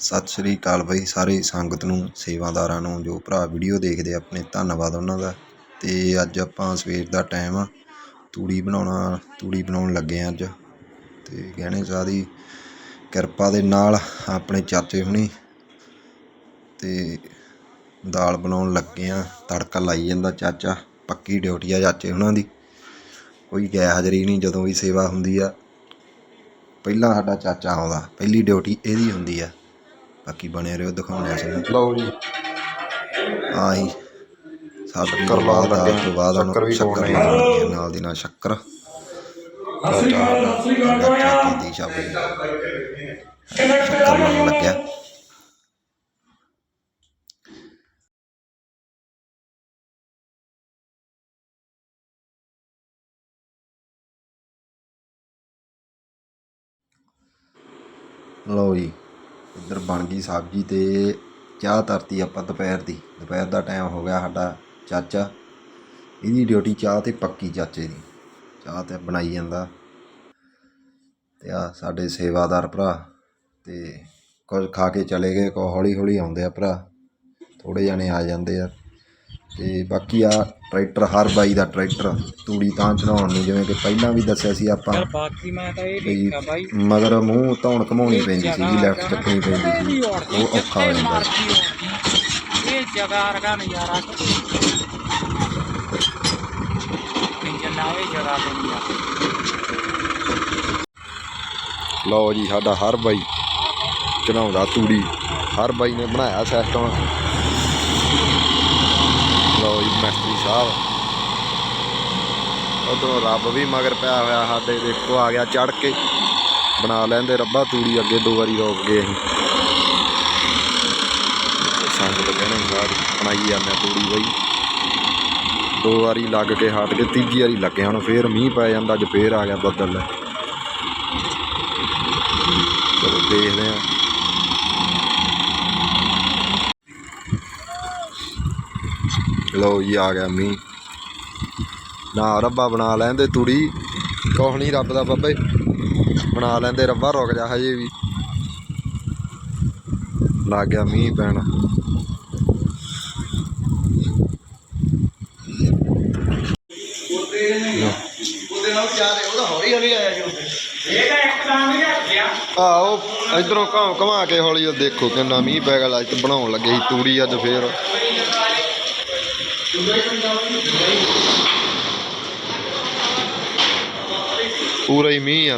ਸਤਿ ਸ਼੍ਰੀ ਅਕਾਲ ਬਾਈ, ਸਾਰੇ ਸੰਗਤ ਨੂੰ, ਸੇਵਾਦਾਰਾਂ ਨੂੰ, ਜੋ ਭਰਾ ਵੀਡੀਓ ਦੇਖਦੇ ਆਪਣੇ, ਧੰਨਵਾਦ ਉਹਨਾਂ ਦਾ। ਤੇ ਅੱਜ ਆਪਾਂ ਸਵੇਰ ਦਾ ਟਾਈਮ ਆ, ਤੂੜੀ ਬਣਾਉਣਾ, ਤੂੜੀ ਬਣਾਉਣ ਲੱਗੇ ਆ ਅੱਜ। ਤੇ ਗਹਿਣੇ ਸ਼ਾਹ ਦੀ ਕਿਰਪਾ ਦੇ ਨਾਲ ਆਪਣੇ ਚਾਚੇ ਹੁਣੀ ਤੇ ਦਾਲ ਬਣਾਉਣ ਲੱਗੇ ਆ। ਤੜਕਾ ਲਾਈ ਜਾਂਦਾ ਚਾਚਾ, ਪੱਕੀ ਡਿਊਟੀ ਆ ਚਾਚੇ ਉਹਨਾਂ ਦੀ। ਕੋਈ ਗੈਰ ਹਾਜ਼ਰੀ ਨਹੀਂ, ਜਦੋਂ ਵੀ ਸੇਵਾ ਹੁੰਦੀ ਆ। ਪਹਿਲਾਂ ਸਾਡਾ ਚਾਚਾ ਆਉਂਦਾ, ਪਹਿਲੀ ਡਿਊਟੀ ਇਹਦੀ ਹੁੰਦੀ ਆ। ਬਾਕੀ ਬਣੇ ਰਹੋ ਦਿਖਾਉਣੇ ਸੀ ਲਓ ਜੀ। ਆਹੀ ਸਾਡਾ ਬਾਅਦ ਲੱਗੇ। ਤੋਂ ਬਾਅਦ ਸ਼ੱਕਰ ਵੀ ਸ਼ੱਕਰ। ਲਾਉਣ ਆ, ਨਾਲ ਦੀ ਨਾਲ ਸ਼ੱਕਰ। ਦੀ ਸ਼ਾਬੀ ਸ਼ੱਕਰ ਲਾਉਣ ਲੱਗਿਆ। ਲਓ ਜੀ। ਇੱਧਰ ਬਣ ਗਈ ਸਬਜ਼ੀ ਤੇ ਚਾਹ ਧਰਤੀ ਆਪਾਂ ਦੁਪਹਿਰ ਦੀ। ਦੁਪਹਿਰ ਦਾ ਟਾਈਮ ਹੋ ਗਿਆ ਸਾਡਾ ਚਾਚਾ। ਇਹਦੀ ਡਿਊਟੀ ਚਾਹ ਤੇ ਪੱਕੀ ਚਾਚੇ ਦੀ। ਚਾਹ ਤੇ ਬਣਾਈ ਜਾਂਦਾ। ਤੇ ਆ ਸਾਡੇ ਸੇਵਾਦਾਰ ਭਰਾ ਤੇ ਕੁਝ ਖਾ ਕੇ ਚਲੇ ਗਏ। ਕੋ ਹੌਲੀ ਹੌਲੀ ਆਉਂਦੇ ਆ ਭਰਾ। ਥੋੜੇ ਜਣੇ ਆ ਜਾਂਦੇ ਆ। ਤੇ ਬਾਕੀ ਆ ਟਰੈਕਟਰ ਹਰ ਬਾਈ ਦਾ ਟਰੈਕਟਰ ਤੂੜੀ ਤਾਂ ਚੜਾਉਣ ਨੂੰ ਜਿਵੇਂ ਕਿ ਪਹਿਲਾਂ ਵੀ ਦੱਸਿਆ ਸੀ ਆਪਾਂ ਬਾਕੀ ਮੈਂ ਤਾਂ ਇਹ ਦੇਖਿਆ ਬਾਈ। ਮਗਰ ਮੂੰਹ ਧੌਣ ਘਮਾਉਣੀ ਪੈਂਦੀ ਸੀ ਲੈਫਟ ਚੱਕਣੀ ਪੈਂਦੀ ਸੀ। ਉਹ ਔਖਾ ਹੋ ਜਾਂਦਾ ਸੀ। ਇਹ ਜਗ੍ਹਾ ਰਗਾ ਨਜ਼ਾਰਾ ਇੰਜਨ ਨਾ ਇਹ ਜਗ੍ਹਾ ਤੇ ਨਹੀਂ ਆ। ਲਓ ਜੀ ਸਾਡਾ ਹਰ ਬਾਈ ਚੜਾਉਂਦਾ ਤੂੜੀ। ਹਰ ਬਾਈ ਨੇ ਬਣਾਇਆ ਸਿਸਟਮ ਮਿਸਤਰੀ ਸਾਹਿਬ। ਉਧਰੋਂ ਰੱਬ ਵੀ ਮਗਰ ਪਿਆ ਹੋਇਆ, ਸਾਡੇ ਦੇਖੋ ਆ ਗਿਆ ਚੜ ਕੇ। ਬਣਾ ਲੈਂਦੇ ਰੱਬਾ, ਤੂੜੀ ਅੱਗੇ ਦੋ ਵਾਰੀ ਰੋਕ ਗਏ ਅਸੀਂ। ਸੰਗਤ ਕਹਿਣੇ ਬਾਅਦ ਬਣਾਈ ਜਾਂਦੇ ਤੂੜੀ ਬਈ। ਦੋ ਵਾਰੀ ਲੱਗ ਕੇ ਹਟ ਕੇ ਤੀਜੀ ਵਾਰੀ ਲੱਗੇ, ਹੁਣ ਫੇਰ ਮੀਂਹ ਪੈ ਜਾਂਦਾ, ਅੱਜ ਫੇਰ ਆ ਗਿਆ ਬੱਦਲ। ਚਲੋ ਦੇਖਦੇ ਆ। ਲਓ ਜੀ, ਆ ਗਿਆ ਮੀ ਨਾ ਰੱਬਾ ਬਣਾ ਲੈਂਦੇ ਤੂੜੀ, ਕੁਛ ਨਹੀਂ ਰੱਬ ਦਾ ਬਾਬੇ। ਬਣਾ ਲੈਂਦੇ ਰੱਬਾ, ਰੁਕ ਜਾ ਹਜੇ ਵੀ। ਲੱਗ ਗਿਆ ਮੀਂਹ ਪੈਣਾ। ਆਓ ਇਧਰੋਂ ਘਾਉ ਘਮਾ ਕੇ ਹੌਲੀ ਹੌਲੀ ਦੇਖੋ ਕਿੰਨਾ ਮੀਂਹ ਪੈ ਗਿਆ ਅੱਜ ਬਣਾਉਣ ਲੱਗੇ ਸੀ, ਤੂੜੀ ਅੱਜ ਫੇਰ। ਪੂਰਾ ਹੀ ਮੀਂਹ ਆ